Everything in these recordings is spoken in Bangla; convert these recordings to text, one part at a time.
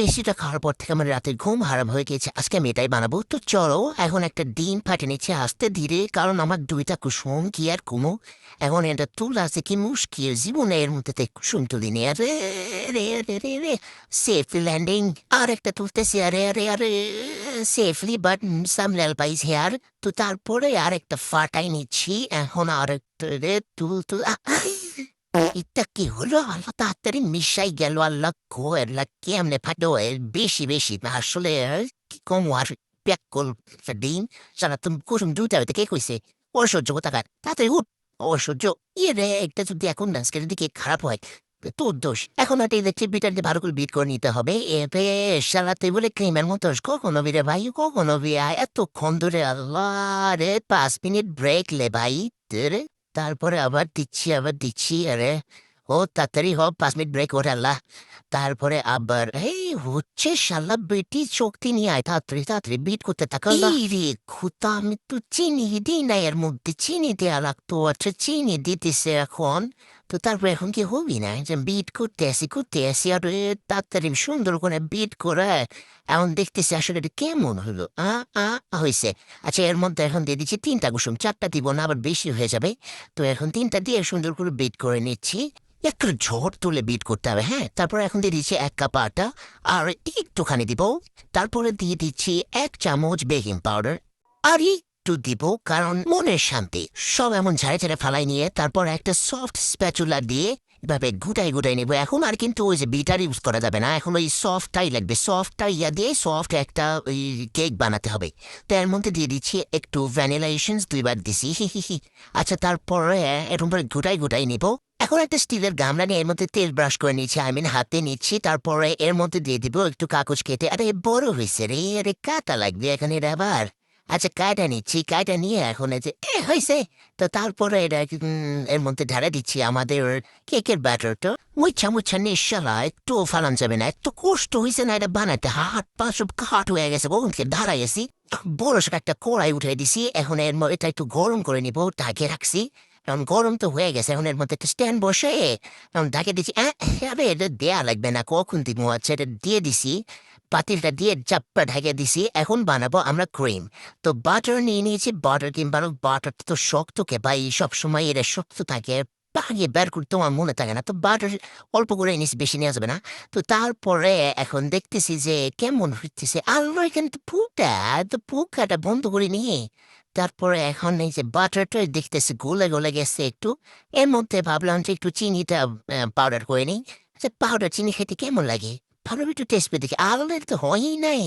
বেশিটা খাওয়ার পর থেকে আমার রাতের ঘুম হারাম হয়ে গেছে আজকে আমি এটাই বানাবো। তো চলো, এখন একটা ডিম ফাটে নিচ্ছে আসতে ধীরে, কারণ আমার দুইটা কুসুম কি আর কুমো? এখন এটা তুলা আছে কি মুশকিল? জীবনে এর মধ্যে কুসুম তুলি নি। আরে, রে রে রে রে সেফলি ল্যান্ডিং আর একটা তুলতেছি, আরে আরে আরে সেফলি বাট সামলাল পাইস হেয়ার তো তারপরে আর একটা ফাটাই নিচ্ছি। এখন আর একটা রে, তুল তুল! এটা কি হলো আল্লাহ তাড়াতাড়ি মিশাই গেল আল্লাহ গো আল্লাহ কেমনে ফাটো বেশি বেশি আসলে কি কম আর প্যাক কল ডিম সারা তুমি কুসুম দুটা হইতে কে কইছে ঐশ্বর্য কোথাকার তাড়াতাড়ি উঠ ঐশ্বর্য ইয়ে রে একটা যদি এখন ডান্সকের দিকে খারাপ হয় তোর দোষ এখন একটা ইলেকট্রিক বিটারকে ভালো করে বিট করে নিতে হবে এতে সালাতে বলে ক্রিমের মতো কখনো বিরে ভাই কখনো বিয়া এতক্ষণ ধরে আল্লাহ রে পাঁচ মিনিট ব্রেক লে ভাই রে তারপরে আবার দিচ্ছি আবার দিচ্ছি, আরে, ও তাড়াতাড়ি হ, পাঁচ মিনিট ব্রেক ওর আল্লাহ। তারপরে আবার, এই হচ্ছে শালা বেটি শক্তি নিয়ে আয়, তাড়াতাড়ি তাড়াতাড়ি বিট করতে থাকা রে খুতা, আমি তো চিনি দিই না, এর মধ্যে চিনি দেওয়া লাগতো আচ্ছা চিনি দিতেছে এখন। তো তারপরে এখন কি হবি না? যে বিট করতে আসি করতে আসি আর তাড়াতাড়ি সুন্দর করে বিট করে এখন দেখতেছি আসলে এটা কেমন হলো? আ আ হয়েছে আচ্ছা এর মধ্যে এখন দিয়ে দিচ্ছি তিনটা কুসুম, চারটা দিব না, আবার বেশি হয়ে যাবে। তো এখন তিনটা দিয়ে সুন্দর করে বিট করে নিচ্ছি। একটু ঝড় তুলে বিট করতে হবে হ্যাঁ? তারপর এখন দিয়ে দিচ্ছি এক কাপ আটা, আর একটুখানি দিব। তারপরে দিয়ে দিচ্ছি এক চামচ বেকিং পাউডার আর একটু দিব, কারণ মনের শান্তি। সব এমন ঝাড়ে ঝাড়ে ফালাই নিয়ে, তারপর একটা সফট স্প্যাচুলা দিয়ে এভাবে গুটাই গুটাই নেব। এখন আর কিন্তু ওই যে বিটার ইউজ করা যাবে না। এখন ওই সফটটাই লাগবে। সফটটা ইয়া দিয়ে সফট একটা ওই কেক বানাতে হবে। তো এর মধ্যে দিয়ে দিচ্ছি একটু ভ্যানিলা এসেন্স দুইবার দিছি। হি হি হি। আচ্ছা তারপরে এরকম করে গুটাই গুটাই নেব। এখন একটা স্টিলের গামলা নিয়ে এর মধ্যে তেল ব্রাশ করে নিচ্ছি আই মিন হাতে নিচ্ছি। তারপরে এর মধ্যে দিয়ে দিব একটু কাগজ কেটে। আরে, বড় হয়েছে রে। আরে, কাটা লাগবে এখানে আবার। আচ্ছা কাটা নিচ্ছি কাটা নিয়ে এখন যে, এ হয়েছে তো তারপরে এটা এর মধ্যে ঢালা দিচ্ছি আমাদের কেকের ব্যাটারটা মুচ্ছা মুচ্ছা নিঃশালা, একটু ফালান যাবে না, এত কষ্ট হয়েছে না এটা বানাতে হাত, পা সব কাঠ হয়ে গেছে কখনকে দাঁড়াইছি বড় সব একটা কড়াই উঠে দিছি, এখন এর এটা একটু গরম করে নিব, ঢাকে রাখছি। এখন গরম তো হয়ে গেছে, এখন এর মধ্যে একটা স্ট্যান্ড বসে। এখন ঢাকে দিচ্ছি আরে এটা দেয়া লাগবে না, কখন দিব আচ্ছা এটা দিয়ে দিছি। পাতিলটা দিয়ে চাপ্পা ঢেকে দিছি। এখন বানাবো আমরা ক্রিম। তো বাটার নিয়ে নিয়েছি। বাটার কিংবা বাটার তো শক্ত কে ভাই, সবসময় এটা শক্ত থাকে। ভাগে বের করতে আমার মনে থাকে না। তো বাটার অল্প করে নিয়েছি বেশি নেওয়া যাবে না। তো তারপরে এখন দেখতেছি যে কেমন হইতেছে। আল্লাহ, এখানে তো পুকা। তো পুকাটা বন্ধ করে নিয়ে। তারপরে এখন এই যে বাটারটা দেখতেছি, গলে গলে গেছে একটু। এর মধ্যে ভাবলাম যে একটু চিনিটা পাউডার করে নিই। আচ্ছা পাউডার চিনি খেতে কেমন লাগে? ভালো একটু টেস্ট পেয়ে দেখি আলাদা তো হয়ই নাই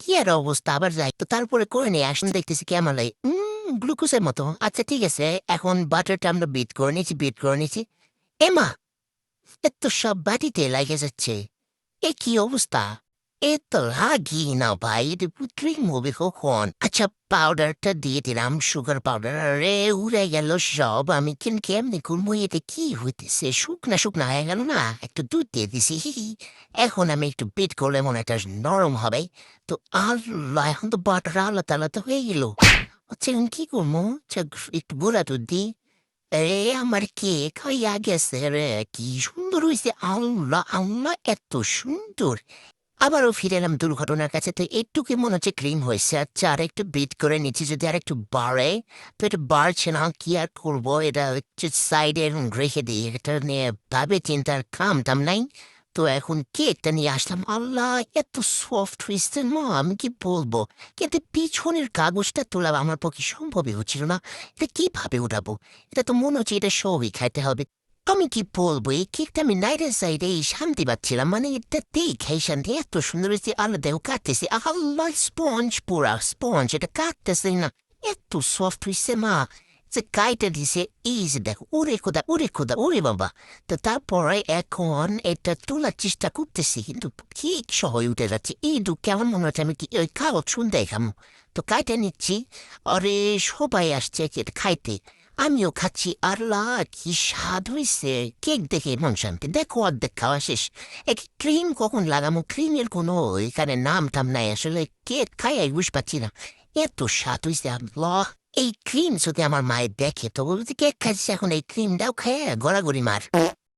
কি আর অবস্থা আবার যাই তো তারপরে করে নেই আসুন দেখতেছি কেমন উম, গ্লুকোজের মতো আচ্ছা ঠিক আছে এখন বাটারটা আমরা বিট করে নিয়েছি বিট করে নিয়েছি এমা এত সব বাটিতে লাগে যাচ্ছে এ কি অবস্থা এ তো লাগি না ভাই এটা ক্রিম হবে কখন আচ্ছা পাউডারটা দিয়ে দিলাম সুগার পাউডার আরে উড়ে গেল সব আমি কেন কেমনি করব এটা কি হইতেছে শুকনা শুকনা হয়ে গেল না একটু দুধ দিয়ে দিছি। এখন আমি একটু বিট করলে মনে একটা নরম হবে তো আল্লাহ এখন তো বাটার আলাদা আলাদা হয়ে গেল আচ্ছা এখন কি করব একটু গুঁড়া দুধ দিই এ আমার কেক হইয়া গেছে রে কি সুন্দর হয়েছে আল্লাহ আল্লাহ এত সুন্দর আবারও ফিরে এলাম দুর্ঘটনার কাছে। তো একটুকি মনে হচ্ছে ক্রিম হয়েছে। আচ্ছা আর একটু বিট করে নিচ্ছি, যদি আর একটু বাড়ে, তো এটা বাড়ছে না। কি আর করব? এটা হচ্ছে সাইডে রেখে দিই এটা নিয়ে ভাবে চিন্তার কাম টাম নাই। তো এখন কেকটা নিয়ে আসলাম? আল্লাহ, এত সফট হয়েছে না। আমি কি বলব? কিন্তু পিছনের কাগজটা তোলা আমার পক্ষে সম্ভবই হচ্ছিল না। এটা কীভাবে উঠাবো? এটা তো মনে হচ্ছে এটা সবই খাইতে হবে। আমি কি বলব এই কেকটা আমি নাইটের সাইডে এই শান্তি পাচ্ছিলাম মানে এটা দেখে শান্তি এত সুন্দর হয়েছে আলাদাও কাটতেছে আল্লাহ স্পঞ্জ পুরা স্পঞ্জ এটা কাটতেছে না এত সফট হয়েছে মা যে কাইটে দিছে এই যে দেখো ওরে খোদা ওরে খোদা ওরে বাবা তো তারপরে এখন এটা তোলার চেষ্টা করতেছি কিন্তু ঠিক সহ উঠে যাচ্ছে এই দু কেমন মনে হচ্ছে আমি কি ওই খাও শুনতে খাম তো কাইটে নিচ্ছি আরে সবাই আসছে খাইতে আমিও খাচ্ছি আল্লাহ কি স্বাদ হয়েছে কেক দেখে মন শান্তি দেখো অর্ধেক খাওয়া শেষ এক ক্রিম কখন লাগামো ক্রিমের কোনো এখানে নাম টাম নাই আসলে কেক খাই বুঝ পাচ্ছি না এত স্বাদ হয়েছে ল এই ক্রিম যদি আমার মায়ের দেখে তো বলতে কেক খাচ্ছি এখন এই ক্রিমটাও খেয়ে গড়াগড়ি মার